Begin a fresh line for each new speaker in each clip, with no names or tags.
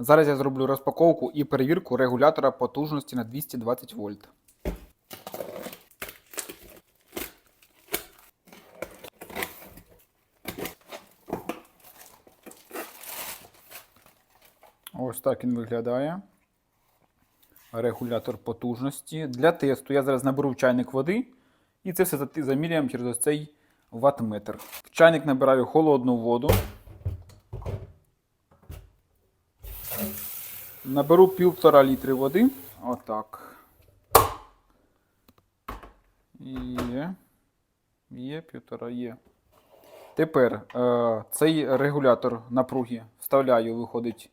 Зараз я зроблю розпаковку і перевірку регулятора потужності на 220 вольт. Ось так він виглядає. Регулятор потужності. Для тесту я зараз наберу чайник води і це все заміряємо через ось цей ваттметр. В чайник набираю холодну воду. Наберу півтора літри води. Отак. Є. Є, півтора є. Тепер е, цей регулятор напруги вставляю, виходить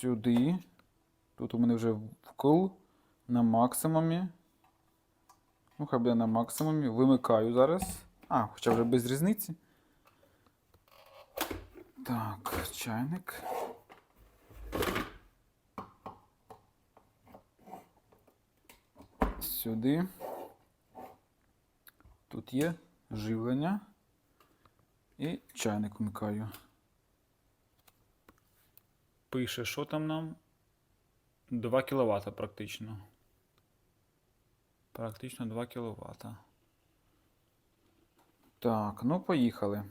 сюди. Тут у мене вже вкл на максимумі. Ну, хай буде на максимумі. Вимикаю зараз. А, хоча вже без різниці. Так, чайник. Сюди. Тут є живлення. І чайник вмикаю. Пише, що там нам? 2 кВт практично. Практично 2 кВт. Так, ну поїхали.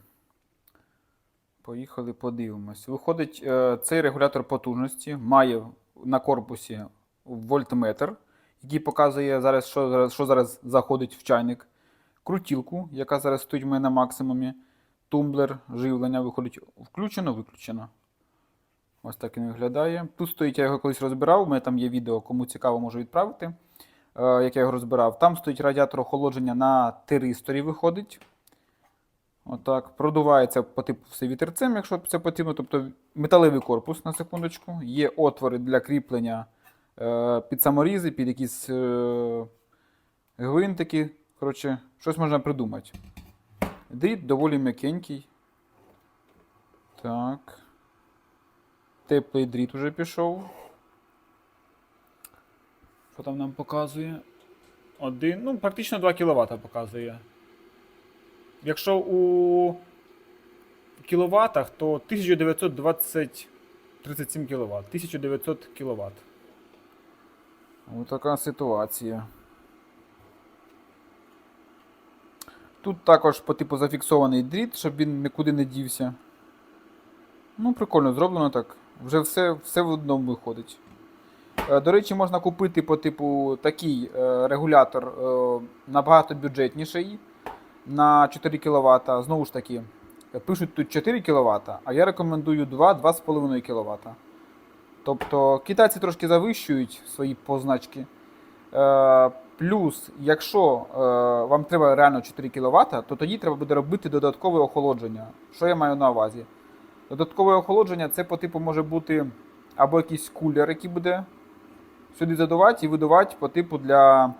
Поїхали, подивимось. Виходить, е, цей регулятор потужності має на корпусі вольтметр, який показує зараз, що зараз, що зараз заходить в чайник. Крутілку, яка зараз стоїть в мене на максимумі. Тумблер, живлення виходить включено, виключено. Ось так він виглядає. Тут стоїть, я його колись розбирав. У мене там є відео, кому цікаво, можу відправити. Е, як я його розбирав. Там стоїть радіатор охолодження на тиристорі виходить. Отак. Продувається по типу все вітерцем, якщо це потрібно. Тобто металевий корпус на секундочку. Є отвори для кріплення під саморізи, під якісь е, гвинтики. Коротше, щось можна придумати. Дріт доволі м'якенький. Так. Теплий дріт уже пішов. Що там нам показує? Один, ну, практично 2 кВт показує. Якщо у кіловатах, то 1920 37 кВт. 1900 кВт. Ось така ситуація. Тут також по типу зафіксований дріт, щоб він нікуди не дівся. Ну, прикольно зроблено так. Вже все, все в одному виходить. Е, До речі, можна купити по типу такий е, регулятор е, набагато бюджетніший на 4 кВт. Знову ж таки, пишуть тут 4 кВт, а я рекомендую 2-2,5 кВт. Тобто китайці трошки завищують свої позначки. Е, плюс, якщо е, вам треба реально 4 кВт, то тоді треба буде робити додаткове охолодження. Що я маю на увазі? Додаткове охолодження це по типу може бути або якийсь кулер, який буде сюди задувати і видувати по типу для,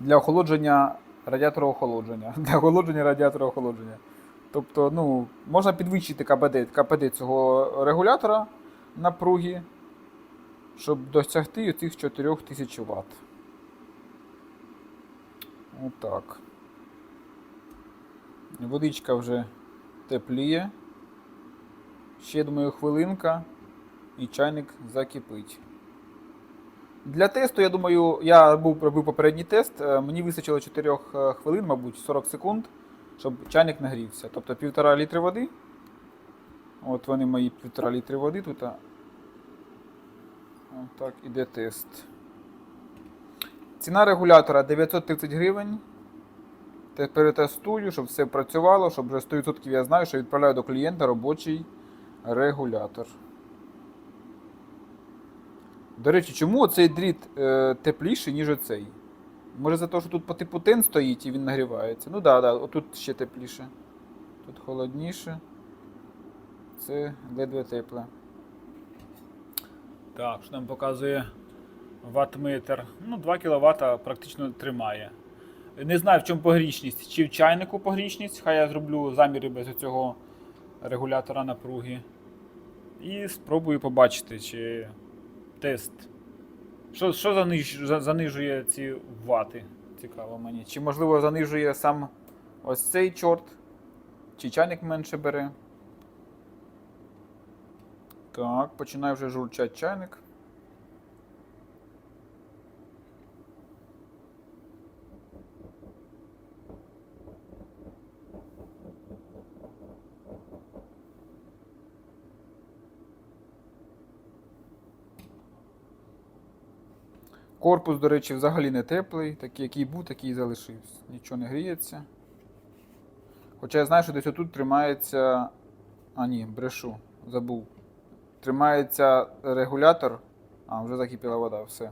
для охолодження радіатора охолодження. Для охолодження радіатора охолодження. Тобто, ну, можна підвищити КПД, КПД цього регулятора напруги, щоб досягти цих 4000 Вт. Отак. Водичка вже тепліє. Ще, думаю, хвилинка і чайник закипить. Для тесту, я думаю, я був робив попередній тест. е, Мені вистачило 4 хвилин, мабуть, 40 секунд, щоб чайник нагрівся. Тобто півтора літри води. От вони мої півтора літри води тут. Отак іде тест. Ціна регулятора 930 гривень. Те- Перетестую, щоб все працювало, щоб вже 100% я знаю, що відправляю до клієнта робочий регулятор. До речі, чому цей дріт е, тепліший, ніж оцей? Може за те, що тут по типу тен стоїть і він нагрівається. Ну так, да, да, отут ще тепліше. Тут холодніше. Це ледве тепле. Так, що нам показує ваттметр. Ну, 2 кВт практично тримає. Не знаю, в чому погрічність. Чи в чайнику погрічність. Хай я зроблю заміри без цього регулятора напруги. І спробую побачити, чи тест. Що, що заниж, за- занижує ці вати? Цікаво мені. Чи можливо занижує сам ось цей чорт, чи чайник менше бере. Так, починає вже журчать чайник. Корпус, до речі, взагалі не теплий, такий, який був, такий і залишився. Нічого не гріється. Хоча я знаю, що десь отут тримається. А, ні, брешу, забув. Тримається регулятор. А, вже закипіла вода, все.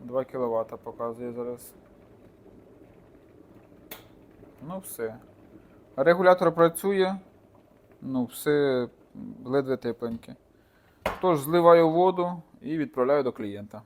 2 кВт показує зараз. Ну, все. Регулятор працює. Ну, все ледве тепленьке. Тож, зливаю воду і відправляю до клієнта.